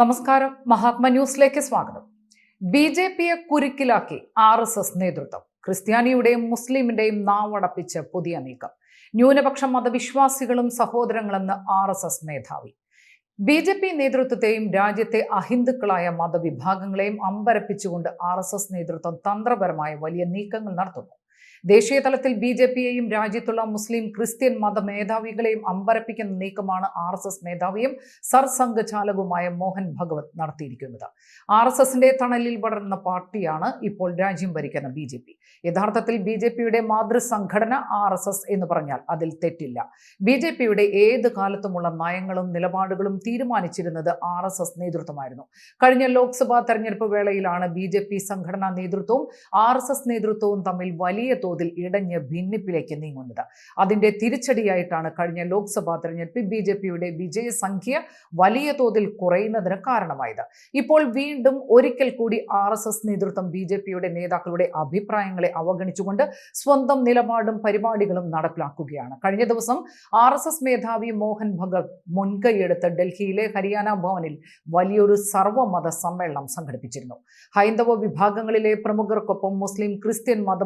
നമസ്കാരം. മഹാത്മ ന്യൂസിലേക്ക് സ്വാഗതം. ബി ജെ പിയെ കുരുക്കിലാക്കി ആർ എസ് എസ് നേതൃത്വം. ക്രിസ്ത്യാനിയുടെയും മുസ്ലിമിന്റെയും നാവടപ്പിച്ച് പുതിയ നീക്കം. ന്യൂനപക്ഷ മതവിശ്വാസികളും സഹോദരങ്ങളെന്ന് ആർ എസ് എസ് മേധാവി. ബി ജെ പി നേതൃത്വത്തെയും രാജ്യത്തെ അഹിന്ദുക്കളായ മതവിഭാഗങ്ങളെയും അമ്പരപ്പിച്ചുകൊണ്ട് ആർ എസ് എസ് നേതൃത്വം തന്ത്രപരമായ വലിയ നീക്കങ്ങൾ നടത്തുന്നു. ദേശീയ തലത്തിൽ ബി ജെ പിയെയും രാജ്യത്തുള്ള മുസ്ലിം ക്രിസ്ത്യൻ മത മേധാവികളെയും അമ്പരപ്പിക്കുന്ന നീക്കമാണ് ആർ എസ് എസ് മേധാവിയും സർസംഘചാലകുമായ മോഹൻ ഭഗവത് നടത്തിയിരിക്കുന്നത്. ആർ എസ് എസിന്റെ തണലിൽ വളർന്ന പാർട്ടിയാണ് ഇപ്പോൾ രാജ്യം ഭരിക്കുന്ന ബി ജെ പി. യഥാർത്ഥത്തിൽ ബി ജെ പിയുടെ മാതൃസംഘടന ആർ എസ് എസ് എന്ന് പറഞ്ഞാൽ അതിൽ തെറ്റില്ല. ബി ജെ പിയുടെ ഏത് കാലത്തുമുള്ള നയങ്ങളും നിലപാടുകളും തീരുമാനിച്ചിരുന്നത് ആർ എസ് എസ് നേതൃത്വമായിരുന്നു. കഴിഞ്ഞ ലോക്സഭാ തെരഞ്ഞെടുപ്പ് വേളയിലാണ് ബി ജെ പി സംഘടനാ നേതൃത്വവും ആർ എസ് എസ് നേതൃത്വവും തമ്മിൽ വലിയ തോതിൽ ഇടഞ്ഞ് ഭിന്നിപ്പിലേക്ക് നീങ്ങുന്നത്. അതിന്റെ തിരിച്ചടിയായിട്ടാണ് കഴിഞ്ഞ ലോക്സഭാ തെരഞ്ഞെടുപ്പിൽ ബി ജെ പിയുടെ വിജയസംഖ്യ വലിയ തോതിൽ കുറയുന്നതിന് കാരണമായത്. ഇപ്പോൾ വീണ്ടും ഒരിക്കൽ കൂടി ആർ എസ് എസ് നേതൃത്വം ബി ജെ പിയുടെ നേതാക്കളുടെ അഭിപ്രായങ്ങളെ അവഗണിച്ചുകൊണ്ട് സ്വന്തം നിലപാടും പരിപാടികളും നടപ്പിലാക്കുകയാണ്. കഴിഞ്ഞ ദിവസം ആർ എസ് എസ് മേധാവി മോഹൻ ഭഗത് മുൻകൈയെടുത്ത് ഡൽഹിയിലെ ഹരിയാന ഭവനിൽ വലിയൊരു സർവമത സമ്മേളനം സംഘടിപ്പിച്ചിരുന്നു. ഹൈന്ദവ വിഭാഗങ്ങളിലെ പ്രമുഖർക്കൊപ്പം മുസ്ലിം ക്രിസ്ത്യൻ മത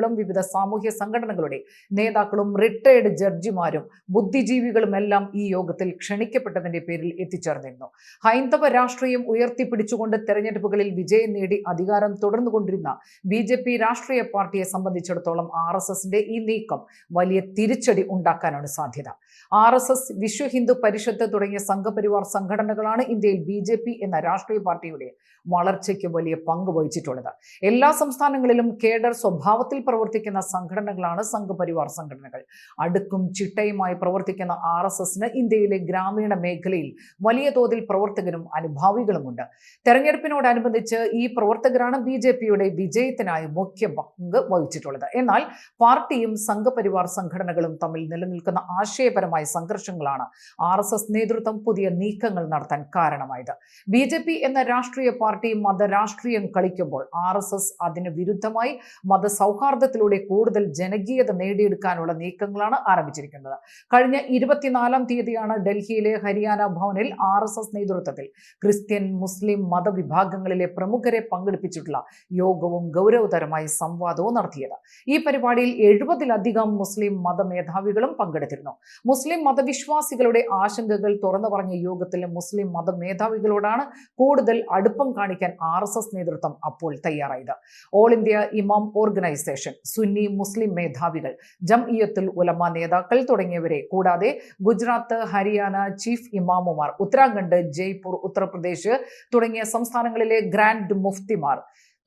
മേധാവികളും വിവിധ സാമൂഹ്യ സംഘടനകളുടെ നേതാക്കളും റിട്ടയർഡ് ജഡ്ജിമാരും ബുദ്ധിജീവികളും എല്ലാം ഈ യോഗത്തിൽ ക്ഷണിക്കപ്പെട്ടതിന്റെ പേരിൽ എത്തിച്ചേർന്നിരുന്നു. ഹൈന്ദവ രാഷ്ട്രീയം ഉയർത്തിപ്പിടിച്ചുകൊണ്ട് തെരഞ്ഞെടുപ്പുകളിൽ വിജയം നേടി അധികാരം തുടർന്നുകൊണ്ടിരുന്ന ബി ജെ പി രാഷ്ട്രീയ പാർട്ടിയെ സംബന്ധിച്ചിടത്തോളം ആർ എസ് എസിന്റെ ഈ നീക്കം വലിയ തിരിച്ചടി ഉണ്ടാക്കാനാണ് സാധ്യത. R S S Vishwa Hindu Parishad തുടങ്ങിയ സംഘപരിവാർ സംഘടനകളാണ് ഇന്ത്യയിൽ ബി ജെ പി എന്ന രാഷ്ട്രീയ പാർട്ടിയുടെ വളർച്ചയ്ക്ക് വലിയ പങ്ക് വഹിച്ചിട്ടുള്ളത്. എല്ലാ സംസ്ഥാനങ്ങളിലും കേഡർ സ്വഭാവത്തിൽ പ്രവർത്തിക്കുന്ന സംഘടനകളാണ് സംഘപരിവാർ സംഘടനകൾ. അടുക്കും ചിട്ടയുമായി പ്രവർത്തിക്കുന്ന ആർ എസ് എസിന് ഇന്ത്യയിലെ ഗ്രാമീണ മേഖലയിൽ വലിയ തോതിൽ പ്രവർത്തകരും അനുഭാവികളുമുണ്ട്. തെരഞ്ഞെടുപ്പിനോടനുബന്ധിച്ച് ഈ പ്രവർത്തകരാണ് ബി ജെ പിയുടെ വിജയത്തിനായി മുഖ്യ പങ്ക് വഹിച്ചിട്ടുള്ളത്. എന്നാൽ പാർട്ടിയും സംഘപരിവാർ സംഘടനകളും തമ്മിൽ നിലനിൽക്കുന്ന ആശയപരമായ സംഘർഷങ്ങളാണ് ആർ എസ് എസ് നേതൃത്വം പുതിയ നീക്കങ്ങൾ നടത്താൻ കാരണമായത്. ബി ജെ പി എന്ന രാഷ്ട്രീയ പാർട്ടി മതരാഷ്ട്രീയം കളിക്കുമ്പോൾ ആർ എസ് എസ് അതിന് വിരുദ്ധമായി മതസൗഹാർദ്ദത്തിലൂടെ കൂടുതൽ ജനകീയത നേടിയെടുക്കാനുള്ള നീക്കങ്ങളാണ് ആരംഭിച്ചിരിക്കുന്നത്. കഴിഞ്ഞ ഇരുപത്തിനാലാം തീയതിയാണ് ഡൽഹിയിലെ Haryana Bhavan R S S നേതൃത്വത്തിൽ ക്രിസ്ത്യൻ മുസ്ലിം മതവിഭാഗങ്ങളിലെ പ്രമുഖരെ പങ്കെടുപ്പിച്ചിട്ടുള്ള യോഗവും ഗൗരവതരമായ സംവാദവും നടത്തിയത്. ഈ പരിപാടിയിൽ എഴുപതിലധികം മുസ്ലിം മതമേധാവികളും പങ്കെടുത്തിരുന്നു. മുസ്ലിം മതവിശ്വാസികളുടെ ആശങ്കകൾ തുറന്നു പറഞ്ഞ യോഗത്തിൽ മുസ്ലിം മതമേധാവികളോടാണ് കൂടുതൽ അടുപ്പം കാണിക്കാൻ ആർ നേതൃത്വം അപ്പോൾ തയ്യാറായത്. ഓൾ ഇന്ത്യ ഇമാം ഓർഗനൈസേഷൻ സുന്നി മുസ്ലിം മേധാവികൾ ജംഇയത്തുൽ ഉലമ നേതാക്കൾ തുടങ്ങിയവരെ. കൂടാതെ ഗുജറാത്ത് ഹരിയാന ചീഫ് ഇമാമുമാർ ഉത്തരാഖണ്ഡ് ജയ്പൂർ ഉത്തർപ്രദേശ് തുടങ്ങിയ സംസ്ഥാനങ്ങളിലെ ഗ്രാൻഡ് മുഫ്തിമാർ.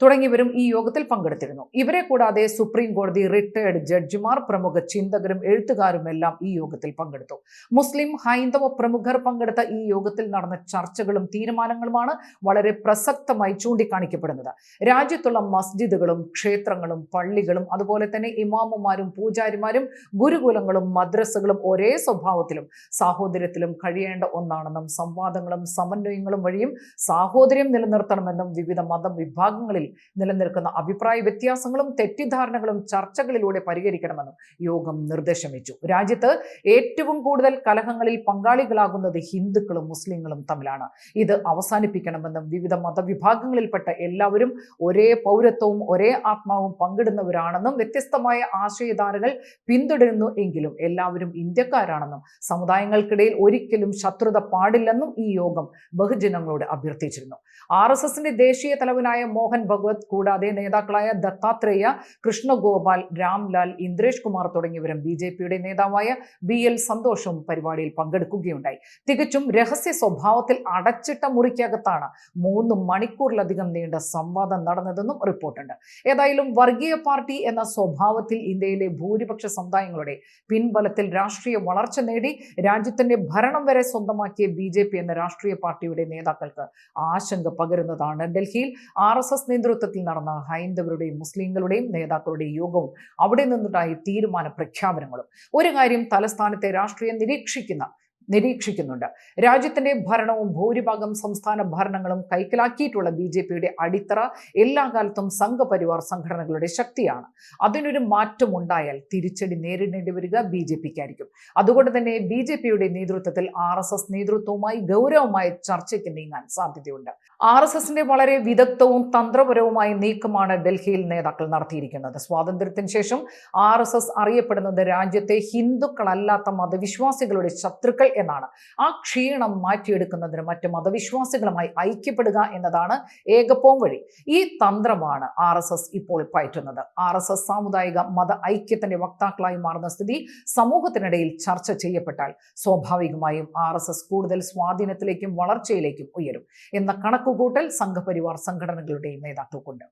തുടങ്ങിയവരും ഈ യോഗത്തിൽ പങ്കെടുത്തിരുന്നു. ഇവരെ കൂടാതെ സുപ്രീം കോടതി റിട്ടയർഡ് ജഡ്ജിമാർ പ്രമുഖ ചിന്തകരും എഴുത്തുകാരും എല്ലാം ഈ യോഗത്തിൽ പങ്കെടുത്തു. മുസ്ലിം ഹൈന്ദവ പ്രമുഖർ പങ്കെടുത്ത ഈ യോഗത്തിൽ നടന്ന ചർച്ചകളും തീരുമാനങ്ങളുമാണ് വളരെ പ്രസക്തമായി ചൂണ്ടിക്കാണിക്കപ്പെടുന്നത്. രാജ്യത്തുള്ള മസ്ജിദുകളും ക്ഷേത്രങ്ങളും പള്ളികളും അതുപോലെ തന്നെ ഇമാമുമാരും പൂജാരിമാരും ഗുരുകുലങ്ങളും മദ്രസകളും ഒരേ സ്വഭാവത്തിലും സാഹോദര്യത്തിലും കഴിയേണ്ട ഒന്നാണെന്നും സംവാദങ്ങളും സമന്വയങ്ങളും വഴിയും സാഹോദര്യം നിലനിർത്തണമെന്നും വിവിധ മതവിഭാഗങ്ങളിൽ നിലനിൽക്കുന്ന അഭിപ്രായ വ്യത്യാസങ്ങളും തെറ്റിദ്ധാരണകളും ചർച്ചകളിലൂടെ പരിഹരിക്കണമെന്നും യോഗം നിർദ്ദേശം വെച്ചു രാജ്യത്ത് ഏറ്റവും കൂടുതൽ കലഹങ്ങളിൽ പങ്കാളികളാകുന്നത് ഹിന്ദുക്കളും മുസ്ലിങ്ങളും തമ്മിലാണ്. ഇത് അവസാനിപ്പിക്കണമെന്നും വിവിധ മതവിഭാഗങ്ങളിൽപ്പെട്ട എല്ലാവരും ഒരേ പൗരത്വവും ഒരേ ആത്മാവും പങ്കിടുന്നവരാണെന്നും വ്യത്യസ്തമായ ആശയധാരകൾ പിന്തുടരുന്നു എങ്കിലും എല്ലാവരും ഇന്ത്യക്കാരാണെന്നും സമുദായങ്ങൾക്കിടയിൽ ഒരിക്കലും ശത്രുത പാടില്ലെന്നും ഈ യോഗം ബഹുജനങ്ങളോട് അഭ്യർത്ഥിച്ചിരുന്നു. ആർ എസ് എസിന്റെ ദേശീയ തലവനായ മോഹൻ ഭഗവത് കൂടാതെ നേതാക്കളായ ദത്താത്രേയ കൃഷ്ണഗോപാൽ രാംലാൽ ഇന്ദ്രേഷ് കുമാർ തുടങ്ങിയവരും ബി ജെ പിയുടെ നേതാവായ ബി എൽ സന്തോഷും പരിപാടിയിൽ പങ്കെടുക്കുകയുണ്ടായി. തികച്ചും രഹസ്യ സ്വഭാവത്തിൽ അടച്ചിട്ട മുറിക്കകത്താണ് മൂന്ന് മണിക്കൂറിലധികം നീണ്ട സംവാദം നടന്നതെന്നും റിപ്പോർട്ടുണ്ട്. ഏതായാലും വർഗീയ പാർട്ടി എന്ന സ്വഭാവത്തിൽ ഇന്ത്യയിലെ ഭൂരിപക്ഷ സമുദായങ്ങളുടെ പിൻബലത്തിൽ രാഷ്ട്രീയ വളർച്ച നേടി രാജ്യത്തിന്റെ ഭരണം വരെ സ്വന്തമാക്കിയ ബി എന്ന രാഷ്ട്രീയ പാർട്ടിയുടെ നേതാക്കൾക്ക് ആശങ്ക പകരുന്നതാണ് ഡൽഹിയിൽ ആർ എസ് എസ് നേതൃത്വത്തിൽ നടന്ന ഹൈന്ദവരുടെയും മുസ്ലിങ്ങളുടെയും നേതാക്കളുടെയും യോഗവും അവിടെ നിന്നുണ്ടായ തീരുമാന പ്രഖ്യാപനങ്ങളും. ഒരു കാര്യം തലസ്ഥാനത്തെ രാഷ്ട്രീയം നിരീക്ഷിക്കുന്ന നിരീക്ഷിക്കുന്നുണ്ട്. രാജ്യത്തിന്റെ ഭരണവും ഭൂരിഭാഗം സംസ്ഥാന ഭരണങ്ങളും കൈക്കലാക്കിയിട്ടുള്ള ബി ജെ പിയുടെ അടിത്തറ എല്ലാ കാലത്തും സംഘപരിവാർ സംഘടനകളുടെ ശക്തിയാണ്. അതിനൊരു മാറ്റം ഉണ്ടായാൽ തിരിച്ചടി നേരിടേണ്ടി വരിക ബി ജെ പിക്കായിരിക്കും. അതുകൊണ്ട് തന്നെ ബി ജെ പിയുടെ നേതൃത്വത്തിൽ ആർ എസ് എസ് നേതൃത്വവുമായി ഗൗരവമായ ചർച്ചയ്ക്ക് നീങ്ങാൻ സാധ്യതയുണ്ട്. ആർ എസ് എസിന്റെ വളരെ വിദഗ്ധവും തന്ത്രപരവുമായ നീക്കമാണ് ഡൽഹിയിൽ നേതാക്കൾ നടത്തിയിരിക്കുന്നത്. സ്വാതന്ത്ര്യത്തിന് ശേഷം ആർ എസ് എസ് അറിയപ്പെടുന്നത് രാജ്യത്തെ ഹിന്ദുക്കളല്ലാത്ത മതവിശ്വാസികളുടെ ശത്രുക്കൾ എന്നാണ്. ആ ക്ഷീണം മാറ്റിയെടുക്കുന്നതിന് മറ്റ് മതവിശ്വാസികളുമായി ഐക്യപ്പെടുക എന്നതാണ് ഏകപ്പോം വഴി. ഈ തന്ത്രമാണ് ആർ എസ് എസ് ഇപ്പോൾ പയറ്റുന്നത്. ആർ എസ് എസ് സാമുദായിക മത ഐക്യത്തിന്റെ വക്താക്കളായി മാറുന്ന സ്ഥിതി സമൂഹത്തിനിടയിൽ ചർച്ച ചെയ്യപ്പെട്ടാൽ സ്വാഭാവികമായും ആർ എസ് എസ് കൂടുതൽ സ്വാധീനത്തിലേക്കും വളർച്ചയിലേക്കും ഉയരും എന്ന കണക്കുകൂട്ടൽ സംഘപരിവാർ സംഘടനകളുടെയും നേതാക്കൾക്കുണ്ട്.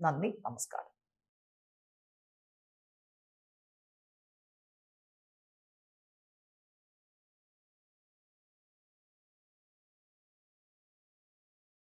നന്ദി നമസ്കാരം.